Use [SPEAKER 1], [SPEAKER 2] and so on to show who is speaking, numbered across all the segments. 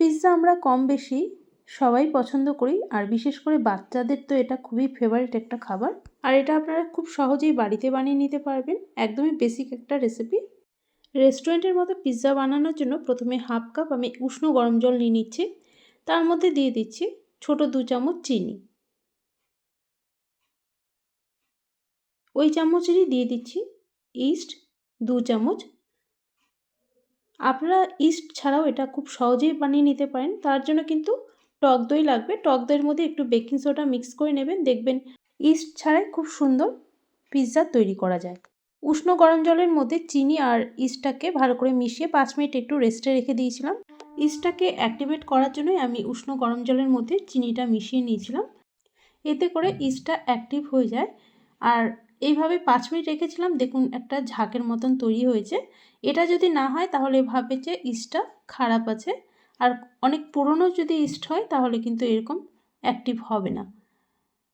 [SPEAKER 1] Pizza আমরা কম বেশি সবাই পছন্দ করি, আর বিশেষ করে বাচ্চাদের তো এটা খুবই ফেভারিট একটা খাবার। আর এটা আপনারা খুব সহজেই বাড়িতে বানিয়ে নিতে পারবেন। একদমই বেসিক একটা রেসিপি রেস্টুরেন্টের মতো পিৎজা বানানোর জন্য প্রথমে হাফ কাপ আমি উষ্ণ গরম জল নিয়ে নিচ্ছি। তার মধ্যে দিয়ে দিচ্ছি ছোট দু চামচ চিনি। ওই চামচেরই দিয়ে দিচ্ছি ইস্ট দু চামচ আপনারা ইস্ট ছাড়াও এটা খুব সহজেই বানিয়ে নিতে পারেন। তার জন্য কিন্তু টক দই লাগবে। টক দইয়ের মধ্যে একটু বেকিং সোডা মিক্স করে নেবেন। দেখবেন ইস্ট ছাড়াই খুব সুন্দর পিৎজা তৈরি করা যায়। উষ্ণ গরম জলের মধ্যে চিনি আর ইস্টটাকে ভালো করে মিশিয়ে পাঁচ মিনিট একটু রেস্টে রেখে দিয়েছিলাম। ইস্টটাকে অ্যাক্টিভেট করার জন্যই আমি উষ্ণ গরম জলের মধ্যে চিনিটা মিশিয়ে নিয়েছিলাম। এতে করে ইস্টটা অ্যাক্টিভ হয়ে যায়। আর এইভাবে পাঁচ মিনিট রেখেছিলাম, দেখুন একটা ঝাঁকের মতন তৈরি হয়েছে। এটা যদি না হয়, তাহলে ভাবে যে ইস্টটা খারাপ আছে। আর অনেক পুরনো যদি ইস্ট হয়, তাহলে কিন্তু এরকম অ্যাক্টিভ হবে না।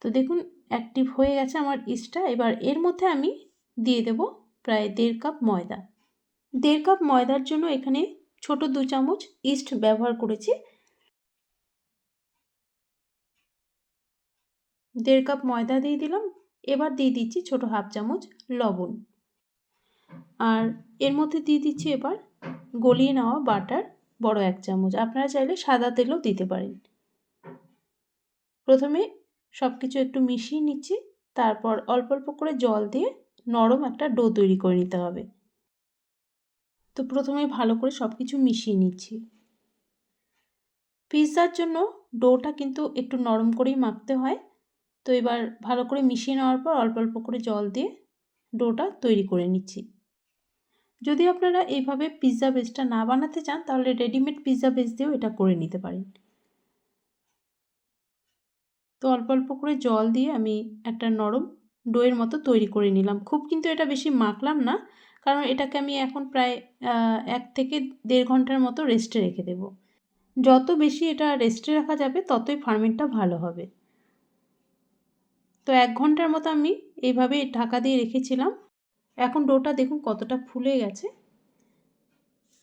[SPEAKER 1] তো দেখুন অ্যাক্টিভ হয়ে গেছে আমার ইস্টটা। এবার এর মধ্যে আমি দিয়ে দেব প্রায় দেড় কাপ ময়দা। দেড় কাপ ময়দার জন্য এখানে ছোট দু চামচ ইস্ট ব্যবহার করেছি। দেড় কাপ ময়দা দিয়ে দিলাম। এবার দিয়ে দিচ্ছি ছোট হাফ চামচ লবণ। আর এর মধ্যে দিয়ে দিচ্ছি এবার গলিয়ে নেওয়া বাটার, বড় এক চামচ। আপনারা চাইলে সাদা তেলও দিতে পারেন। প্রথমে সব কিছু একটু মিশিয়ে নিচ্ছি, তারপর অল্প অল্প করে জল দিয়ে নরম একটা ডো তৈরি করে নিতে হবে। তো প্রথমে ভালো করে সব কিছু মিশিয়ে নিচ্ছি। পিৎজার জন্য ডোটা কিন্তু একটু নরম করেই মাখতে হয়। তো এবার ভালো করে মিশিয়ে নেওয়ার পর অল্প অল্প করে জল দিয়ে ডোটা তৈরি করে নিচ্ছি। যদি আপনারা এইভাবে পিৎজা বেসটা না বানাতে চান, তাহলে রেডিমেড পিৎজা বেস দিয়েও এটা করে নিতে পারেন। তো অল্প অল্প করে জল দিয়ে আমি একটা নরম ডোয়ের মতো তৈরি করে নিলাম। খুব কিন্তু এটা বেশি মাখলাম না, কারণ এটাকে আমি এখন প্রায় এক থেকে দেড় ঘণ্টার মতো রেস্টে রেখে দেব। যত বেশি এটা রেস্টে রাখা যাবে, ততই ফার্মেন্টটা ভালো হবে। তো এক ঘণ্টার মতো আমি এইভাবে ঢাকা দিয়ে রেখেছিলাম। এখন ডোটা দেখুন কতটা ফুলে গেছে।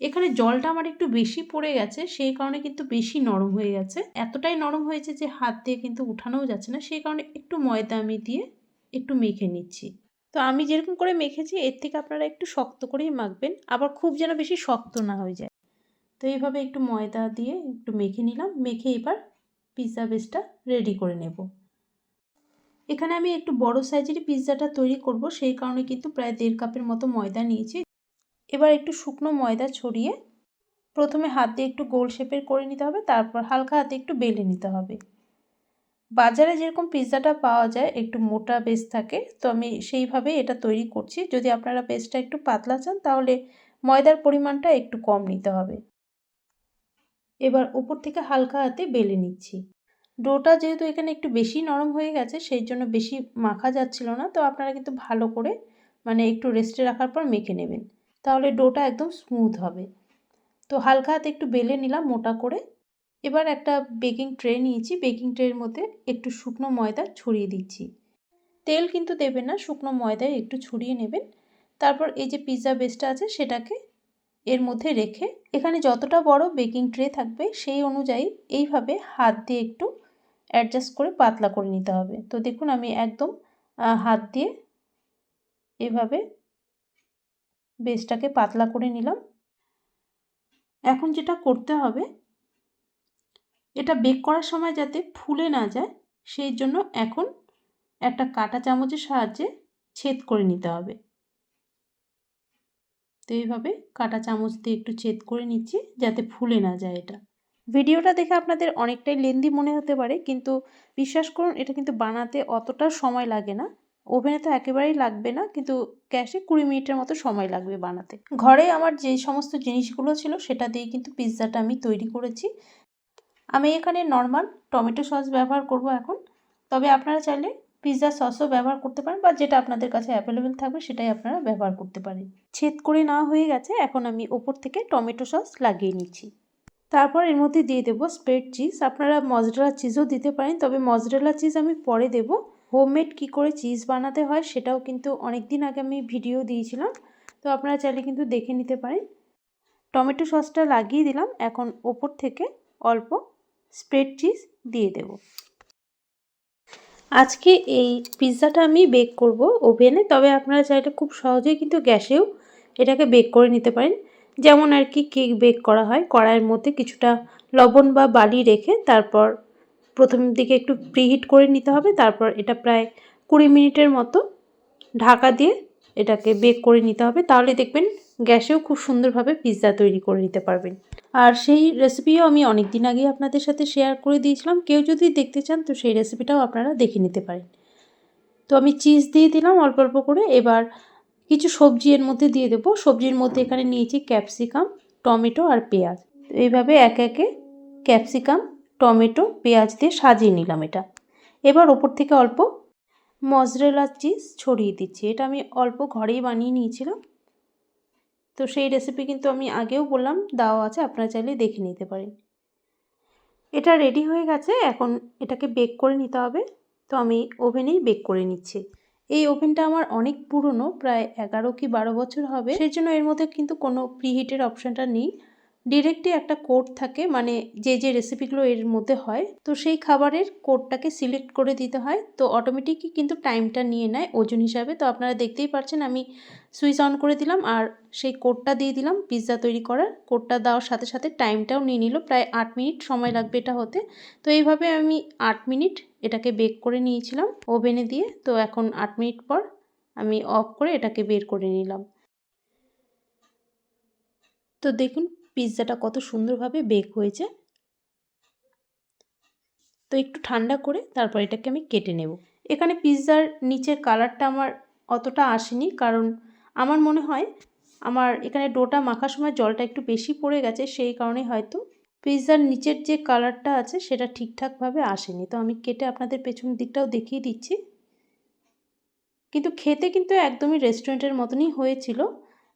[SPEAKER 1] এখানে জলটা আমার একটু বেশি পড়ে গেছে, সেই কারণে কিন্তু বেশি নরম হয়ে গেছে। এতটাই নরম হয়েছে যে হাত দিয়ে কিন্তু উঠানোও যাচ্ছে না, সেই কারণে একটু ময়দা আমি দিয়ে একটু মেখে নিচ্ছি। তো আমি যেরকম করে মেখেছি, এর থেকে আপনারা একটু শক্ত করেই মাখবেন, আবার খুব যেন বেশি শক্ত না হয়ে যায়। তো এইভাবে একটু ময়দা দিয়ে একটু মেখে নিলাম, মেখে এবার পিৎজা বেসটা রেডি করে নেব। এখানে আমি একটু বড় সাইজেরই পিৎজাটা তৈরি করব, সেই কারণে কিন্তু প্রায় দেড় কাপের মতো ময়দা নিয়েছি। এবার একটু শুকনো ময়দা ছড়িয়ে প্রথমে হাত একটু গোল শেপের করে নিতে হবে, তারপর হালকা হাতে একটু বেলে নিতে হবে। বাজারে যেরকম পিৎজাটা পাওয়া যায়, একটু মোটা বেস থাকে, তো আমি সেইভাবে এটা তৈরি করছি। যদি আপনারা বেসটা একটু পাতলা চান, তাহলে ময়দার পরিমাণটা একটু কম নিতে হবে। এবার উপর থেকে হালকা হাতে বেলে নিচ্ছি। ডোটা যেহেতু এখানে একটু বেশি নরম হয়ে গেছে, সেই জন্য বেশি মাখা যাচ্ছিল না। তো আপনারা কিন্তু ভালো করে মানে একটু রেস্টে রাখার পর মেখে নেবেন। তাহলে ডোটা একদম স্মুথ হবে। তো হালকা হাতে একটু বেলে নিলাম মোটা করে। এবার একটা বেকিং ট্রে নিয়েছি। বেকিং ট্রের মধ্যে একটু শুকনো ময়দা ছড়িয়ে দিচ্ছি। তেল কিন্তু দেবেন না, শুকনো ময়দায় একটু ছড়িয়ে নেবেন। তারপর এই যে পিৎজা বেসটা আছে, সেটাকে এর মধ্যে রেখে, এখানে যতটা বড় বেকিং ট্রে থাকবে, সেই অনুযায়ী এইভাবে হাত দিয়ে একটু অ্যাডজাস্ট করে পাতলা করে নিতে হবে। তো দেখুন আমি একদম হাত দিয়ে এভাবে বেসটাকে পাতলা করে নিলাম। এখন যেটা করতে হবে, এটা বেক করার সময় যাতে ফুলে না যায়, সেই জন্য এখন একটা কাটা চামচের সাহায্যে ছেদ করে নিতে হবে। তো এইভাবে কাটা চামচ দিয়ে একটু ছেদ করে নিচ্ছি, যাতে ফুলে না যায় এটা। ভিডিওটা দেখে আপনাদের অনেকটাই লেন্দি মনে হতে পারে, কিন্তু বিশ্বাস করুন, এটা কিন্তু বানাতে অতটা সময় লাগে না। ওভেনে তো একেবারেই লাগবে না, কিন্তু গ্যাসে কুড়ি মিনিটের মতো সময় লাগবে বানাতে। ঘরে আমার যে সমস্ত জিনিসগুলো ছিল, সেটা দিয়ে কিন্তু পিৎজাটা আমি তৈরি করেছি। আমি এখানে নর্মাল টমেটো সস ব্যবহার করব এখন। তবে আপনারা চাইলে পিৎজা সসও ব্যবহার করতে পারেন, বা যেটা আপনাদের কাছে অ্যাভেলেবেল থাকবে, সেটাই আপনারা ব্যবহার করতে পারেন। ছেদ করে নেওয়া হয়ে গেছে, এখন আমি ওপর থেকে টমেটো সস লাগিয়ে নিচ্ছি। তারপর এর মধ্যে দিয়ে দেবো স্প্রেড চিজ আপনারা মজরেলা চিজও দিতে পারেন, তবে মজরেলা চিজ আমি পরে দেবো। হোমমেড কী করে চিজ বানাতে হয় সেটাও কিন্তু অনেক দিন আগে আমি ভিডিও দিয়েছিলাম, তো আপনারা চাইলে কিন্তু দেখে নিতে পারেন। টমেটো সসটা লাগিয়ে দিলাম, এখন ওপর থেকে অল্প স্প্রেড চিজ দিয়ে দেব। আজকে এই পিৎজাটা আমি বেক করব ওভেনে তবে আপনারা চাইলে খুব সহজেই কিন্তু গ্যাসেও এটাকে বেক করে নিতে পারেন। যেমন আর কি কেক বেক করা হয়। কড়াইয়ের মধ্যে কিছুটা লবণ বা বালি রেখে তারপর প্রথম দিকে একটু প্রিহিট করে নিতে হবে। তারপর এটা প্রায় কুড়ি মিনিটের মতো ঢাকা দিয়ে এটাকে বেক করে নিতে হবে। তাহলে দেখবেন গ্যাসেও খুব সুন্দরভাবে পিৎজা তৈরি করে নিতে পারবেন। আর সেই রেসিপিও আমি অনেক দিন আগে আপনাদের সাথে শেয়ার করে দিয়েছিলাম। কেউ যদি দেখতে চান তো সেই রেসিপিটাও আপনারা দেখে নিতে পারেন। তো আমি চিজ দিয়ে দিলাম অল্প অল্প করে। এবার কিছু সবজি এর মধ্যে দিয়ে দেবো। সবজির মধ্যে এখানে নিয়েছি ক্যাপসিকাম, টমেটো আর পেঁয়াজ। এইভাবে একে একে ক্যাপসিকাম, টমেটো, পেঁয়াজ দিয়ে সাজিয়ে নিলাম এটা। এবার ওপর থেকে অল্প মজরেলা চিজ ছড়িয়ে দিচ্ছি। এটা আমি অল্প ঘরেই বানিয়ে নিয়েছিলাম। তো সেই রেসিপি কিন্তু আমি আগেও বললাম, দেওয়া আছে, আপনারা চাইলে দেখে নিতে পারেন। এটা রেডি হয়ে গেছে, এখন এটাকে বেক করে নিতে হবে। তো আমি ওভেনেই বেক করে নিচ্ছি। এই ওভেনটা আমার অনেক পুরনো, প্রায় এগারো কি বারো বছর হবে। সেই জন্য এর মধ্যে কিন্তু কোনো প্রিহিটের অপশানটা নেই। ডিরেক্টই একটা কোড থাকে মানে যে যে রেসিপিগুলো এর মধ্যে হয়, তো সেই খাবারের কোডটাকে সিলেক্ট করে দিতে হয়। তো অটোমেটিকই কিন্তু টাইমটা নিয়ে নেয় ওজন হিসাবে। তো আপনারা দেখতেই পাচ্ছেন আমি সুইচ অন করে দিলাম আর সেই কোডটা দিয়ে দিলাম পিৎজা তৈরি করার। কোডটা দেওয়ার সাথে সাথে টাইমটাও নিয়ে নিল, প্রায় আট মিনিট সময় লাগবে এটা হতে। তো এইভাবে আমি আট মিনিট এটাকে বেক করে নিয়েছিলাম ওভেনে দিয়ে। তো এখন আট মিনিট পর আমি অফ করে এটাকে বের করে নিলাম। তো দেখুন পিৎজাটা কত সুন্দরভাবে বেক হয়েছে। তো একটু ঠান্ডা করে তারপর এটাকে আমি কেটে নেব। এখানে পিৎজার নিচের কালারটা আমার অতটা আসেনি, কারণ আমার মনে হয় আমার এখানে ডোটা মাখার সময় জলটা একটু বেশি পড়ে গেছে, সেই কারণে হয়তো পিৎজার নিচের যে কালারটা আছে সেটা ঠিকঠাকভাবে আসেনি। তো আমি কেটে আপনাদের পেছন দিকটাও দেখিয়ে দিচ্ছি। কিন্তু খেতে কিন্তু একদমই রেস্টুরেন্টের মতনই হয়েছিল।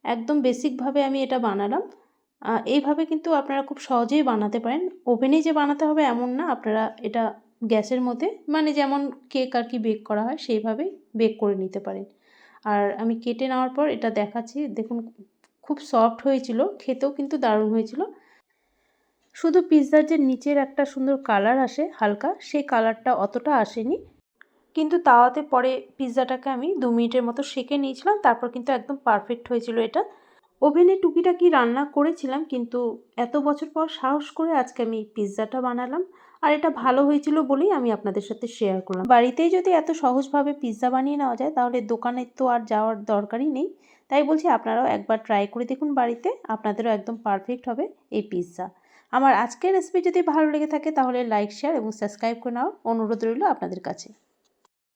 [SPEAKER 1] একদম বেসিকভাবে আমি এটা বানালাম। এইভাবে কিন্তু আপনারা খুব সহজেই বানাতে পারেন। ওভেনেই যে বানাতে হবে এমন না, আপনারা এটা গ্যাসের মধ্যে মানে যেমন কেক আর কি বেক করা হয়, সেইভাবেই বেক করে নিতে পারেন। আর আমি কেটে নেওয়ার পর এটা দেখাচ্ছি, দেখুন খুব সফট হয়েছিল, খেতেও কিন্তু দারুণ হয়েছিল। শুধু পিৎজার যে নিচের একটা সুন্দর কালার আসে হালকা, সেই কালারটা অতটা আসেনি। কিন্তু তাওয়াতে পরে পিৎজাটাকে আমি দু মিনিটের মতো সেঁকে নিয়েছিলাম, তারপর কিন্তু একদম পারফেক্ট হয়েছিল এটা। ওভেনে টুকিটাকি রান্না করেছিলাম, কিন্তু এত বছর পর সাহস করে আজকে আমি পিৎজাটা বানালাম। আর এটা ভালো হয়েছিল বলেই আমি আপনাদের সাথে শেয়ার করলাম। বাড়িতেই যদি এত সহজভাবে পিৎজা বানিয়ে নেওয়া যায়, তাহলে দোকানে তো আর যাওয়ার দরকারই নেই। তাই বলছি আপনারাও একবার ট্রাই করে দেখুন বাড়িতে, আপনাদেরও একদম পারফেক্ট হবে এই পিৎজা। আমার আজকের রেসিপি যদি ভালো লেগে থাকে, তাহলে লাইক শেয়ার এবং সাবস্ক্রাইব করে নেওয়ার অনুরোধ রইল আপনাদের কাছে।